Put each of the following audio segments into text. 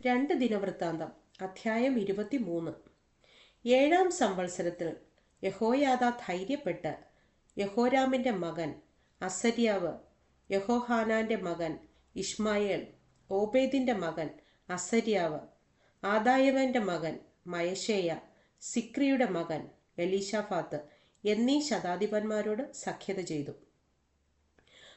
രണ്ട് ദിനവൃത്താന്തം അധ്യായം ഇരുപത്തിമൂന്ന്. ഏഴാം സംവത്സരത്തിൽ യഹോയാദ ധൈര്യപ്പെട്ട് യഹോരാമിന്റെ മകൻ അസര്യാവ് യഹോഹാനാന്റെ മകൻ ഇഷ്മായേൽ ഓബേദിന്റെ മകൻ അസര്യാവ് ആദായവന്റെ മകൻ മയശേയ സിക്രിയുടെ മകൻ എലീഷാഫാത്ത് എന്നീ ശതാധിപന്മാരോട് സഖ്യത ചെയ്തു.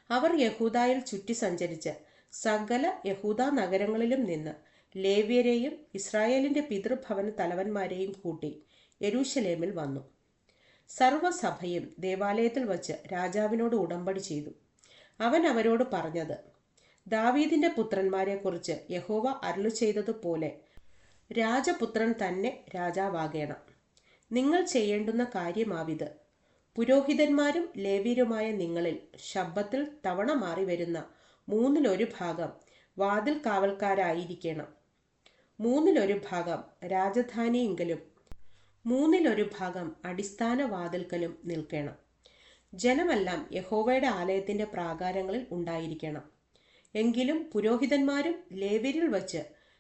അവർ യഹൂദായിൽ ചുറ്റി സഞ്ചരിച്ച് സകല യഹൂദ നഗരങ്ങളിലും നിന്ന് ലേവ്യരെയും ഇസ്രായേലിന്റെ പിതൃഭവന തലവന്മാരെയും കൂട്ടി യരൂശലേമിൽ വന്നു. സർവസഭയും ദേവാലയത്തിൽ വച്ച് രാജാവിനോട് ഉടമ്പടി ചെയ്തു. അവൻ അവരോട് പറഞ്ഞത് ദാവീദിന്റെ പുത്രന്മാരെക്കുറിച്ച് യഹോവ അരുളു ചെയ്തതുപോലെ രാജപുത്രൻ തന്നെ രാജാവാകേണം. നിങ്ങൾ ചെയ്യേണ്ടുന്ന കാര്യമാവിത്. പുരോഹിതന്മാരും ലേവ്യരുമായ നിങ്ങളിൽ ശബ്ദത്തിൽ തവണ മാറി വരുന്ന മൂന്നിലൊരു ഭാഗം വാതിൽ കാവൽക്കാരായിരിക്കണം മൂന്നിലൊരു ഭാഗം രാജധാനിയെങ്കിലും മൂന്നിലൊരു ഭാഗം അടിസ്ഥാന വാതിൽക്കലും നിൽക്കണം. ജനമെല്ലാം യഹോവയുടെ ആലയത്തിന്റെ പ്രാകാരങ്ങളിൽ ഉണ്ടായിരിക്കണം. എങ്കിലും പുരോഹിതന്മാരും ലേവ്യരിൽ വച്ച്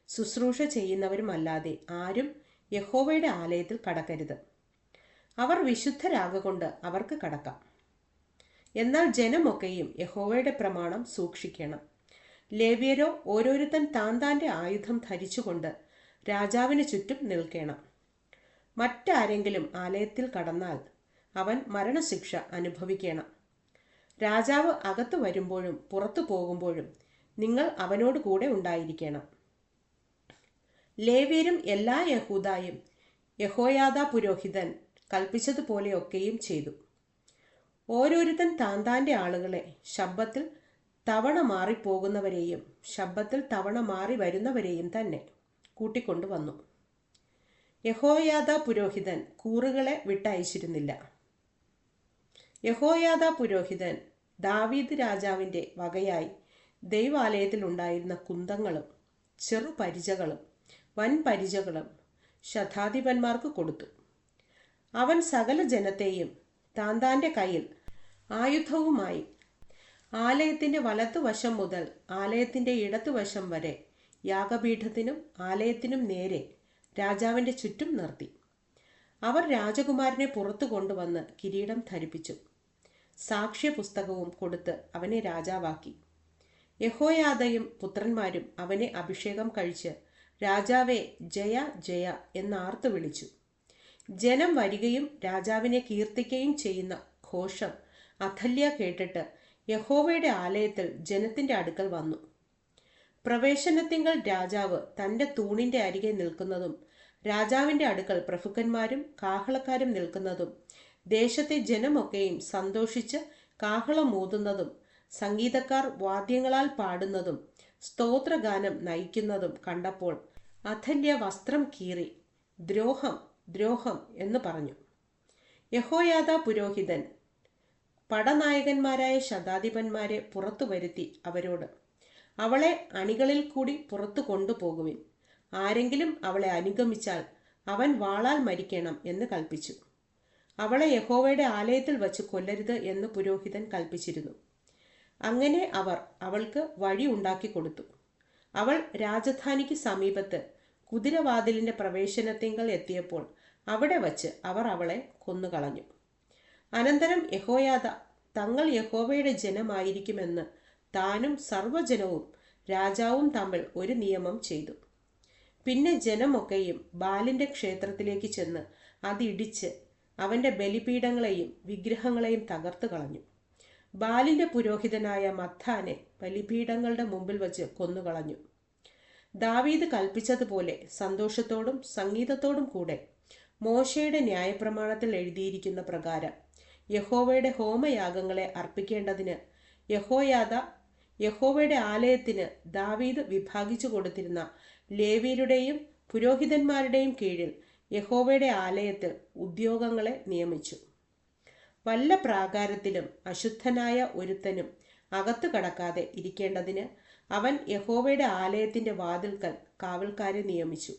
ശുശ്രൂഷ ചെയ്യുന്നവരുമല്ലാതെ ആരും യഹോവയുടെ ആലയത്തിൽ കടക്കരുത്. അവർ വിശുദ്ധരാകൊണ്ട് അവർക്ക് കടക്കാം. എന്നാൽ ജനമൊക്കെയും യഹോവയുടെ പ്രമാണം സൂക്ഷിക്കണം. ലേവ്യരോ ഓരോരുത്തൻ താൻ താന്റെ ആയുധം ധരിച്ചുകൊണ്ട് രാജാവിന് ചുറ്റും നിൽക്കണം. മറ്റാരെങ്കിലും ആലയത്തിൽ കടന്നാൽ അവൻ മരണശിക്ഷ അനുഭവിക്കണം. രാജാവ് അകത്തു വരുമ്പോഴും പുറത്തു പോകുമ്പോഴും നിങ്ങൾ അവനോട് കൂടെ ഉണ്ടായിരിക്കണം. ലേവ്യരും എല്ലാ യഹൂദായും യഹോയാദ പുരോഹിതൻ കൽപ്പിച്ചതുപോലെയൊക്കെയും ചെയ്തു. ഓരോരുത്തൻ താൻ താന്റെ ആളുകളെ ശബ്ദത്തിൽ തവണ മാറിപ്പോകുന്നവരെയും ശബ്ദത്തിൽ തവണ മാറി വരുന്നവരെയും തന്നെ കൂട്ടിക്കൊണ്ടുവന്നു. യഹോയാദ പുരോഹിതൻ കൂറുകളെ വിട്ടയച്ചിരുന്നില്ല. യഹോയാദ പുരോഹിതൻ ദാവീദ് രാജാവിന്റെ വകയായി ദൈവാലയത്തിൽ ഉണ്ടായിരുന്ന കുന്തങ്ങളും ചെറുപരിചകളും വൻ പരിചകളും ശതാധിപന്മാർക്ക് കൊടുത്തു. അവൻ സകല ജനത്തെയും താന്താന്റെ കയ്യിൽ ആയുധവുമായി ആലയത്തിന്റെ വലത്തുവശം മുതൽ ആലയത്തിന്റെ ഇടത്തുവശം വരെ യാഗപീഠത്തിനും ആലയത്തിനും നേരെ രാജാവിന്റെ ചുറ്റും നിർത്തി. അവർ രാജകുമാരനെ പുറത്തു കൊണ്ടുവന്ന് കിരീടം ധരിപ്പിച്ചു. സാക്ഷ്യ പുസ്തകവും കൊടുത്ത് അവനെ രാജാവാക്കി. യഹോയാദയും പുത്രന്മാരും അവനെ അഭിഷേകം കഴിച്ച് രാജാവെ ജയ ജയ എന്നാർത്തു വിളിച്ചു. ജനം വരികയും രാജാവിനെ കീർത്തിക്കുകയും ചെയ്യുന്ന ഘോഷം അഥല്യ കേട്ടിട്ട് യഹോവയുടെ ആലയത്തിൽ ജനത്തിന്റെ അടുക്കൽ വന്നു. പ്രവേശനത്തിങ്കൽ രാജാവ് തന്റെ തൂണിന്റെ അരികെ നിൽക്കുന്നതും രാജാവിന്റെ അടുക്കൽ പ്രഭുക്കന്മാരും കാഹളക്കാരും നിൽക്കുന്നതും ദേശത്തെ ജനമൊക്കെയും സന്തോഷിച്ച് കാഹളമൂതുന്നതും സംഗീതക്കാർ വാദ്യങ്ങളാൽ പാടുന്നതും സ്തോത്രഗാനം നയിക്കുന്നതും കണ്ടപ്പോൾ അഥല്യ വസ്ത്രം കീറി ദ്രോഹം ദ്രോഹം എന്ന് പറഞ്ഞു. യഹോയാദ പുരോഹിതൻ പടനായകന്മാരായ ശതാധിപന്മാരെ പുറത്തു വരുത്തി അവരോട്. അവളെ അണികളിൽ കൂടി പുറത്തു കൊണ്ടുപോകുവിൻ. ആരെങ്കിലും അവളെ അനുഗമിച്ചാൽ അവൻ വാളാൽ മരിക്കണം എന്ന് കൽപ്പിച്ചു. അവളെ യഹോവയുടെ ആലയത്തിൽ വച്ച് കൊല്ലരുത് എന്ന് പുരോഹിതൻ കൽപ്പിച്ചിരുന്നു. അങ്ങനെ അവർ അവൾക്ക് വഴി ഉണ്ടാക്കി കൊടുത്തു. അവൾ രാജധാനിക്ക് സമീപത്ത് കുതിരവാതിലിന്റെ പ്രവേശനത്തിങ്കൽ എത്തിയപ്പോൾ അവിടെ വച്ച് അവർ അവളെ കൊന്നുകളഞ്ഞു. അനന്തരം യഹോയാദ തങ്ങൾ യഹോവയുടെ ജനമായിരിക്കുമെന്ന് താനും സർവജനവും രാജാവും തമ്മിൽ ഒരു നിയമം ചെയ്തു. പിന്നെ ജനമൊക്കെയും ബാലിന്റെ ക്ഷേത്രത്തിലേക്ക് ചെന്ന് അതിടിച്ച് അവന്റെ ബലിപീഠങ്ങളെയും വിഗ്രഹങ്ങളെയും തകർത്തു കളഞ്ഞു. ബാലിന്റെ പുരോഹിതനായ മത്താനെ ബലിപീഠങ്ങളുടെ മുമ്പിൽ വച്ച് കൊന്നുകളഞ്ഞു ദാവീദ് കൽപ്പിച്ചതുപോലെ സന്തോഷത്തോടും സംഗീതത്തോടും കൂടെ മോശയുടെ ന്യായപ്രമാണത്തിൽ എഴുതിയിരിക്കുന്ന പ്രകാരം യഹോവയുടെ ഹോമയാഗങ്ങളെ അർപ്പിക്കേണ്ടതിന് യഹോയാദ യഹോവയുടെ ആലയത്തിന് ദാവീദ് വിഭാഗിച്ചു കൊടുത്തിരുന്ന ലേവിയുടെയും പുരോഹിതന്മാരുടെയും കീഴിൽ യഹോവയുടെ ആലയത്തിൽ ഉദ്യോഗങ്ങളെ നിയമിച്ചു. വല്ല പ്രാകാരത്തിലും അശുദ്ധനായ ഒരുത്തനും അകത്തു കടക്കാതെ ഇരിക്കേണ്ടതിന് അവൻ യഹോവയുടെ ആലയത്തിന്റെ വാതിൽക്കൽ കാവൽക്കാരെ നിയമിച്ചു.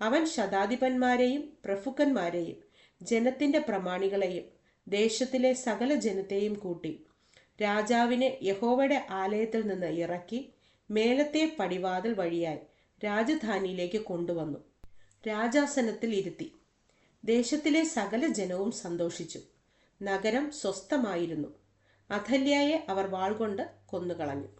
അവൻ ശതാധിപന്മാരെയും പ്രഫുക്കന്മാരെയും ജനത്തിന്റെ പ്രമാണികളെയും ദേശത്തിലെ സകല ജനത്തെയും കൂട്ടി രാജാവിനെ യഹോവയുടെ ആലയത്തിൽ നിന്ന് ഇറക്കി മേലത്തെ പടിവാതിൽ വഴിയായി രാജധാനിയിലേക്ക് കൊണ്ടുവന്നു. രാജാസനത്തിൽ ഇരുത്തി. ദേശത്തിലെ സകല ജനവും സന്തോഷിച്ചു. നഗരം സ്വസ്ഥമായിരുന്നു. അഥല്യയെ അവർ വാൾകൊണ്ട് കൊന്നുകളഞ്ഞു.